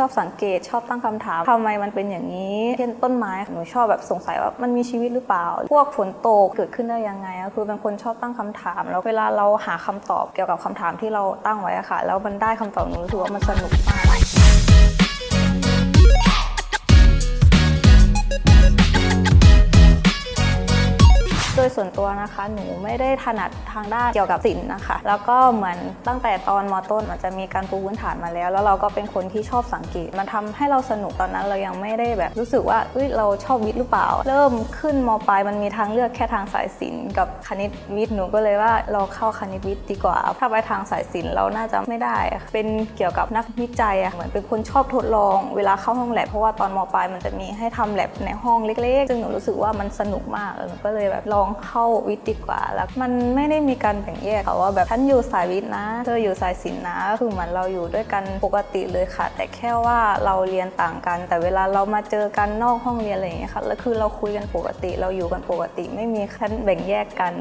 ชอบสังเกตชอบตั้งคำถามทำไมมันเป็นอย่างนี้ เช่นต้นไม้หนูชอบแบบสงสัยว่ามันมีชีวิตหรือเปล่า พวกฝนตกเกิดขึ้นได้ยังไงก็คือเป็นคนชอบตั้งคำถาม แล้วเวลาเราหาคำตอบเกี่ยวกับคำถามที่เราตั้งไว้อะค่ะ แล้วมันได้คำตอบหนูรู้สึกว่ามันสนุกมาก ตัวนะคะ หนูไม่ได้ถนัดทางด้านเกี่ยวกับศิลป์นะคะ แล้วก็เหมือนตั้งแต่ตอนมต้นมันจะมีการปูพื้นฐานมาแล้ว แล้วเราก็เป็นคนที่ชอบสังเกต มันทำให้เราสนุกตอนนั้นเรายังไม่ได้แบบรู้สึกว่าเอ้ยเราชอบวิทย์หรือเปล่า เริ่มขึ้นมปลายมันมีทางเลือกแค่ทางสายศิลป์กับคณิตวิทย์หนูก็เลยว่าเราเข้าคณิตวิทย์ดีกว่า ถ้าไปทางสายศิลป์เราน่าจะไม่ได้ เป็นเกี่ยวกับนักวิจัยอะเหมือนเป็นคนชอบทดลอง เวลาเข้าห้องแลบเพราะว่าตอนมปลายมันจะมีให้ทำแลบในห้องเล็กๆ ซึ่งหนูรู้สึกว่ามันสนุกมากหนูก็เลยแบบลองเข้าวิทย์ดีกว่า แล้วมันไม่ได้มีการแบ่งแยกค่ะว่าแบบฉันอยู่สายวิทย์นะ เธออยู่สายศิลป์นะคือเหมือนเราอยู่ด้วยกันปกติเลยค่ะ แต่แค่ว่าเราเรียนต่างกัน แต่เวลาเรามาเจอกันนอกห้องเรียนอะไรอย่างเงี้ยค่ะแล้วคือเราคุยกันปกติ เราอยู่กันปกติ ไม่มีขั้นแบ่งแยกกัน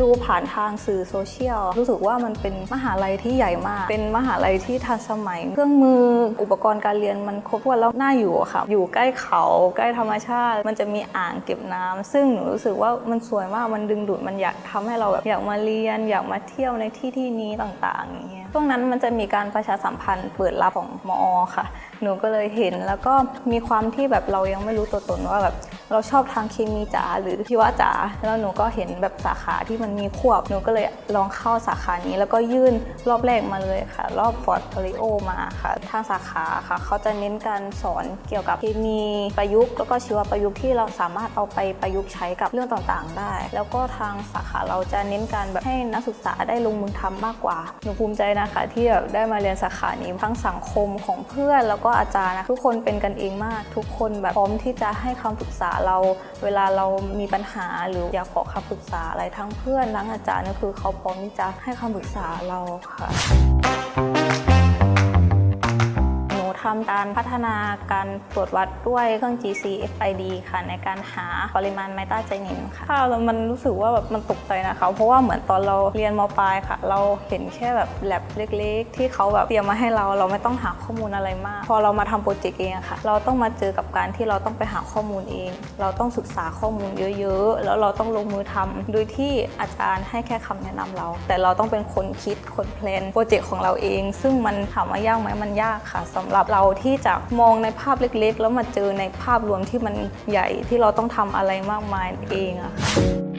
ดูผ่านทางสื่อโซเชียล รู้สึกว่ามันเป็นมหาลัยที่ใหญ่มาก เป็นมหาลัยที่ทันสมัย เครื่องมืออุปกรณ์การเรียนมันครบถ้วนแล้วน่าอยู่ค่ะ อยู่ใกล้เขาใกล้ธรรมชาติ มันจะมีอ่างเก็บน้ำซึ่งหนูรู้สึกว่ามันสวยมากมันดึงดูดมันอยากทำให้เราแบบอยากมาเรียน อยากมาเที่ยวในที่ที่นี้ต่างๆอย่างเงี้ย ช่วงนั้นมันจะมีการประชาสัมพันธ์เปิดรับของมอค่ะ หนูก็เลยเห็นแล้วก็มีความที่แบบเรายังไม่รู้ตัวตนว่าแบบเราชอบทางเคมีจ๋าหรือพิวะจ๋าแล้วหนูก็เห็นแบบสาขาที่มันมีควบหนูก็เลยลองเข้าสาขานี้ แล้วก็ยื่นรอบแรกมาเลยค่ะ รอบพอร์ตโฟลิโอมาค่ะ ทางสาขาค่ะ เขาจะเน้นการสอนเกี่ยวกับเคมีประยุกต์แล้วก็ชีวประยุกต์ที่เราสามารถเอาไปประยุกต์ใช้กับเรื่องต่างๆ ได้ แล้วก็ทางสาขาเราจะเน้นการแบบให้นักศึกษาได้ลงมือทำมากกว่า หนูภูมิใจนะคะ ที่แบบได้มาเรียนสาขานี้ทั้งสังคมของเพื่อน แล้วก็อาจารย์นะทุกคนเป็นกันเองมาก ทุกคนแบบพร้อมที่จะให้คำปรึกษาเรา เวลาเรามีปัญหาหรืออยากขอคำปรึกษาอะไรทั้งเพื่อนทั้งอาจารย์ก็คือเขาพร้อมที่จะให้คำปรึกษาเราค่ะ ทำการพัฒนาการตรวจวัดด้วยเครื่อง GC FID ค่ะ ในการหาปริมาณไมต้าไจนินค่ะถ้าเรามันรู้สึกว่าแบบมันตกใจนะคะ เพราะว่าเหมือนตอนเราเรียนมปลายค่ะ เราเห็นแค่แบบแลบเล็กๆ ที่เขาแบบเตรียมมาให้เราเราไม่ต้องหาข้อมูลอะไรมาก พอเรามาทำโปรเจกต์เองค่ะ เราต้องมาเจอกับการที่เราต้องไปหาข้อมูลเอง เราต้องศึกษาข้อมูลเยอะๆ แล้วเราต้องลงมือทำโดยที่อาจารย์ให้แค่คำแนะนำเรา แต่เราต้องเป็นคนคิดคนแพลนโปรเจกต์ของเราเอง ซึ่งมันถามว่ายากไหมมันยากค่ะสำหรับเราที่จะมองในภาพเล็กๆ แล้วมาเจอในภาพรวมที่มันใหญ่ที่เราต้องทำอะไรมากมายเองอะค่ะ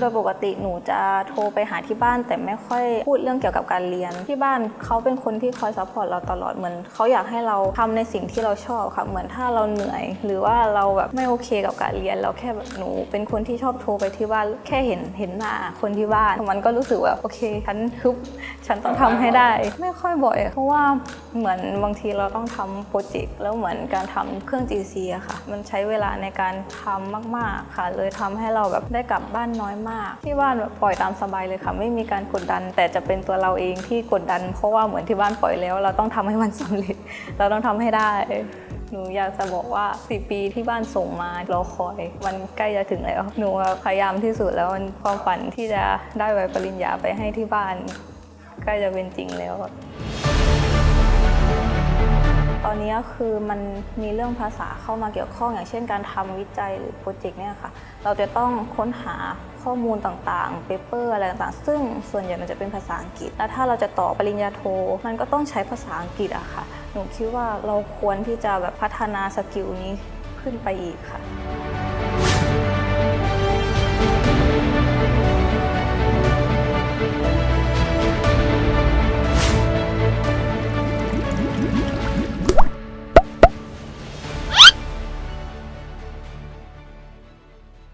โดยปกติหนูจะโทรไปหาที่บ้าน แต่ไม่ค่อยพูดเรื่องเกี่ยวกับการเรียน ที่บ้านเขาเป็นคนที่คอยซัพพอร์ตเราตลอดเหมือนเขาอยากให้เราทำในสิ่งที่เราชอบค่ะเหมือนถ้าเราเหนื่อย หรือว่าเราแบบไม่โอเคกับการเรียน เราแค่แบบหนู เป็นคนที่ชอบโทรไปที่บ้านแค่เห็นเห็นหน้าคนที่บ้านมันก็รู้สึกว่าโอเคฉันฮึบฉันต้องทำให้ได้ ไม่ค่อยบ่อย เพราะว่าเหมือนบางทีเราต้องทำโปรเจกต์แล้วเหมือนการทำเครื่อง GC อะค่ะ มันใช้เวลาในการทำมาก ๆค่ะ เลยทำให้เราแบบได้กลับบ้านน้อยมากที่บ้านแบบปล่อยตามสบายเลยค่ะ ไม่มีการกดดัน แต่จะเป็นตัวเราเองที่กดดัน เพราะว่าเหมือนที่บ้านปล่อยแล้ว เราต้องทำให้มันสำเร็จ เราต้องทำให้ได้หนูอยากจะบอกว่า 4 ปีที่บ้านส่งมารอคอย มันใกล้จะถึงแล้ว หนูพยายามที่สุดแล้วมันความฝันที่จะได้ใบปริญญาไปให้ที่บ้าน ใกล้จะเป็นจริงแล้ว ตอนนี้คือมันมีเรื่องภาษาเข้ามาเกี่ยวข้องอย่างเช่นการทำวิจัยหรือโปรเจกต์เนี่ยค่ะ เราจะต้องค้นหา ข้อมูลต่างๆ เปเปอร์อะไรต่างๆ ซึ่งส่วนใหญ่มันจะเป็นภาษาอังกฤษ แล้วถ้าเราจะต่อปริญญาโท มันก็ต้องใช้ภาษาอังกฤษอะค่ะ หนูคิดว่าเราควรที่จะแบบพัฒนาสกิลนี้ขึ้นไปอีกค่ะ